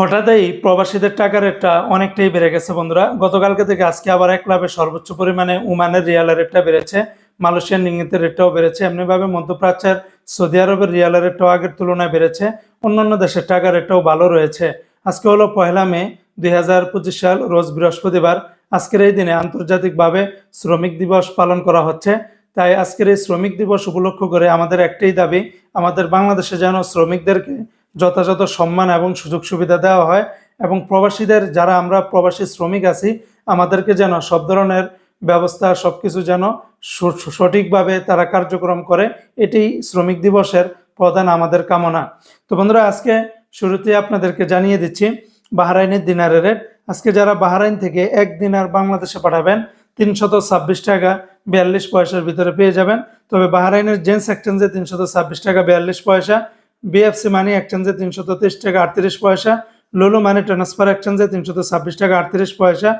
হঠাৎই প্রবাসীদের টাকার রেটটা অনেকটাই বেড়ে গেছে, বন্ধুরা। গতকালকে থেকে আজকে আবার এক লাভে সর্বোচ্চ পরিমাণে উমানের রিয়ালের রেটটা বেড়েছে মালয়েশিয়ার রিঙ্গিতের রেটটাও বেড়েছে। এমনিভাবে মধ্যপ্রাচ্যের সৌদি আরবের রিয়ালের রেটটাও আগের তুলনায় বেড়েছে, অন্যান্য দেশের টাকার রেটটাও ভালো রয়েছে। আজকে হলো পয়লা মে দুই হাজার পঁচিশ সাল, রোজ বৃহস্পতিবার। আজকের এই দিনে আন্তর্জাতিকভাবে শ্রমিক দিবস পালন করা হচ্ছে, তাই আজকের এই শ্রমিক দিবস উপলক্ষ করে আমাদের একটাই দাবি, আমাদের বাংলাদেশে যেন শ্রমিকদেরকে যথাযথ সম্মান এবং সুযোগ সুবিধা দেওয়া হয় এবং প্রবাসীদের, যারা আমরা প্রবাসী শ্রমিক আছি, আমাদেরকে যেন সব ধরনের ব্যবস্থা সব কিছু যেন সঠিকভাবে তারা কার্যক্রম করে এটি শ্রমিক দিবসের প্রধান আমাদের কামনা। তো বন্ধুরা, আজকে শুরুতে আপনাদেরকে জানিয়ে দিচ্ছি, বাহরাইনের দিনারের রেট। আজকে যারা বাহরাইন থেকে এক দিনার বাংলাদেশে পাঠাবেন, তিনশত ছাব্বিশ টাকা বিয়াল্লিশ পয়সার ভিতরে পেয়ে যাবেন। তবে বাহরাইনের জেন্টস এক্সচেঞ্জে তিনশত ছাব্বিশ টাকা বিয়াল্লিশ পয়সা বিএফসি মানি এক্সচেঞ্জে তেইশ টাকা আটত্রিশ পয়সা লুলু মানি ট্রান্সফার এক্সচেঞ্জে তিনশত ছাব্বিশ টাকা আটত্রিশ পয়সা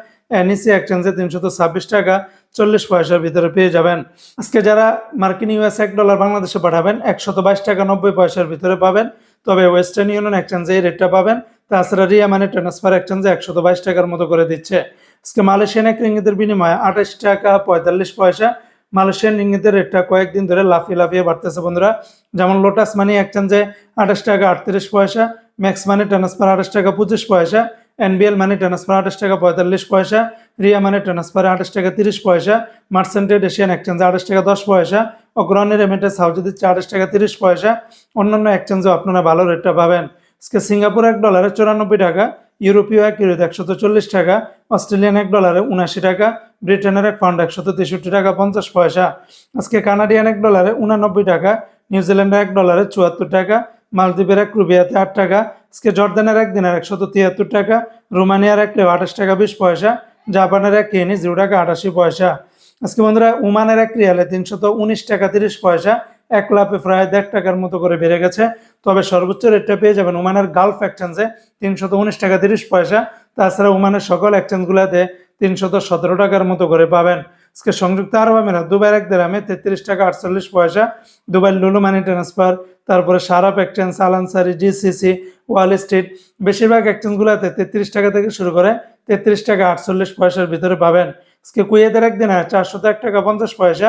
এনইসি এক্সচেঞ্জে তিনশত ছাব্বিশ টাকা চল্লিশ পয়সার ভিতরে পেয়ে যাবেন। আজকে যারা মার্কিন ইউএস এক ডলার বাংলাদেশে পাঠাবেন, একশত বাইশ টাকা নব্বই পয়সার ভিতরে পাবেন। তবে ওয়েস্টার্ন ইউনিয়ন এক্সচেঞ্জে এই রেটটা পাবেন। তাছাড়া রিয়া মানি ট্রান্সফার এক্সচেঞ্জে একশত বাইশ টাকার মতো করে দিচ্ছে। আজকে মালয়েশিয়ান এক রিঙ্গিতের বিনিময়ে আঠাশ টাকা পঁয়তাল্লিশ পয়সা মালয়েশিয়ান রিঙ্গিতের রেটটা কয়েকদিন ধরে লাফিয়ে লাফিয়ে বাড়তেছে, বন্ধুরা। যেমন লোটাস মানি এক্সচেঞ্জে আঠাশ টাকা আটত্রিশ পয়সা ম্যাক্স মানি ট্রান্সফার আঠাশ টাকা পঁচিশ পয়সা এনবিএল মানি ট্রান্সফার আঠাশ টাকা পঁয়তাল্লিশ পয়সা রিয়া মানি ট্রান্সফারে আঠাশ টাকা তিরিশ পয়সা মার্সেন্টেড এশিয়ান এক্সচেঞ্জে আঠাশ টাকা দশ পয়সা অগ্রণী রেমিটেন্স হাউজে দিচ্ছে আঠাশ টাকা তিরিশ পয়সা, অন্যান্য এক্সচেঞ্জেও আপনারা ভালো রেটটা পাবেন। আজকে সিঙ্গাপুর এক ডলারে চুরানব্বই টাকা ইউরোপীয় এক ইউরোতে একশত চল্লিশ টাকা, অস্ট্রেলিয়ান এক ডলারে উনাশি টাকা, ব্রিটেনের এক পাউন্ড একশত তেষট্টি টাকা, পঞ্চাশ পয়সা। আজকে কানাডিয়ান এক ডলারে উনানব্বই টাকা নিউজিল্যান্ডের এক ডলারে চুয়াত্তর টাকা, মালদ্বীপের এক রুবিয়াতে আট টাকা, আজকে জর্দানের এক দিনের একশত তিয়াত্তর টাকা, রোমানিয়ার এক আঠাশ টাকা বিশ পয়সা, জাপানের এক কেনি জিরো টাকা আটাশি পয়সা। আজকে বন্ধুরা উমানের এক রিয়ালে তিনশত উনিশ টাকা তিরিশ পয়সা এক লাফে প্রায় দেড় টাকার মতো করে বেড়ে গেছে। তবে সর্বোচ্চ রেটটা পেয়ে যাবেন ওমানের গালফ এক্সচেঞ্জে তিনশত উনিশ টাকা তিরিশ পয়সা। তাছাড়া ওমানের সকল এক্সচেঞ্জগুলোতে তিনশত সতেরো টাকার মতো করে পাবেন। আজকে সংযুক্ত আরব আমিরাত, দুবাইয়ের এক দেরামে তেত্রিশ টাকা আটচল্লিশ পয়সা। দুবাই লুলু মানি ট্রান্সফার তারপরে Sharaf exchange Al Ansari GCC Wall Street বেশিরভাগ এক্সচেঞ্জগুলোতে তেত্রিশ টাকা থেকে শুরু করে তেত্রিশ টাকা আটচল্লিশ পয়সার ভিতরে পাবেন। আজকে কুয়েতের একদিন চারশত এক টাকা পঞ্চাশ পয়সা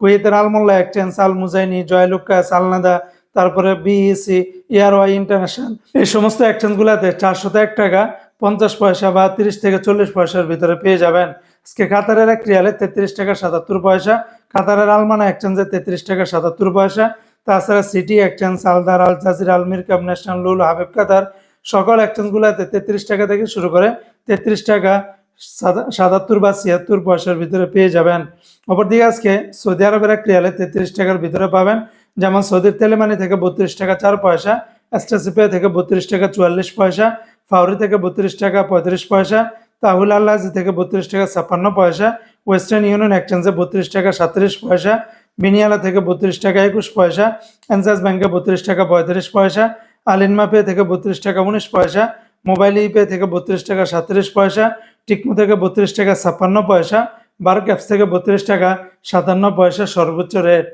কুয়েতের আলমোল্লা, এক্সচেঞ্জ আল মুজাইনি জয়লুকাস আলনাদা তারপরে বিইসি ইয়ারওয়াই ইন্টারন্যাশনাল। এই সমস্ত এক্সচেঞ্জগুলোতে চারশত এক টাকা পঞ্চাশ পয়সা বা তিরিশ থেকে চল্লিশ পয়সার ভিতরে পেয়ে যাবেন। আজকে কাতারের এক রিয়ালে তেত্রিশ টাকা সাতাত্তর পয়সা, কাতারের আলমানা এক্সচেঞ্জে তেত্রিশ টাকা সাতাত্তর পয়সা, তাছাড়া city exchange Al Dar Al Jazira আলমির কাপ ন্যাশনাল লুল, হাবিব কাতার, সকল এক্সচেঞ্জগুলোতে তেত্রিশ টাকা থেকে শুরু করে তেত্রিশ টাকা সাতাত্তর বা ছিয়াত্তর পয়সার ভিতরে পেয়ে যাবেন। অপরদিকে আজকে সৌদি আরবের এক রিয়ালে তেত্রিশ টাকার ভিতরে পাবেন। যেমন সৌদির তেলেমানি থেকে বত্রিশ টাকা চার পয়সা, এস্টাসিপে থেকে বত্রিশ টাকা চুয়াল্লিশ পয়সা, ফাউরি থেকে বত্রিশ টাকা পঁয়ত্রিশ পয়সা, তাহুল আল্লাহি থেকে বত্রিশ টাকা ছাপ্পান্ন পয়সা, ওয়েস্টার্ন ইউনিয়ন এক্সচেঞ্জে বত্রিশ টাকা সাতত্রিশ পয়সা বিনিয়ালা থেকে বত্রিশ টাকা একুশ পয়সা এনসাস ব্যাংকে বত্রিশ টাকা পঁয়ত্রিশ পয়সা আলিনমা পে থেকে বত্রিশ টাকা উনিশ পয়সা, মোবাইল ইপে থেকে বত্রিশ টাকা সাতত্রিশ পয়সা টিকমো থেকে বত্রিশ টাকা ছাপ্পান্ন পয়সা, বারো ক্যাপস থেকে বত্রিশ টাকা সাতান্ন পয়সা সর্বোচ্চ রেট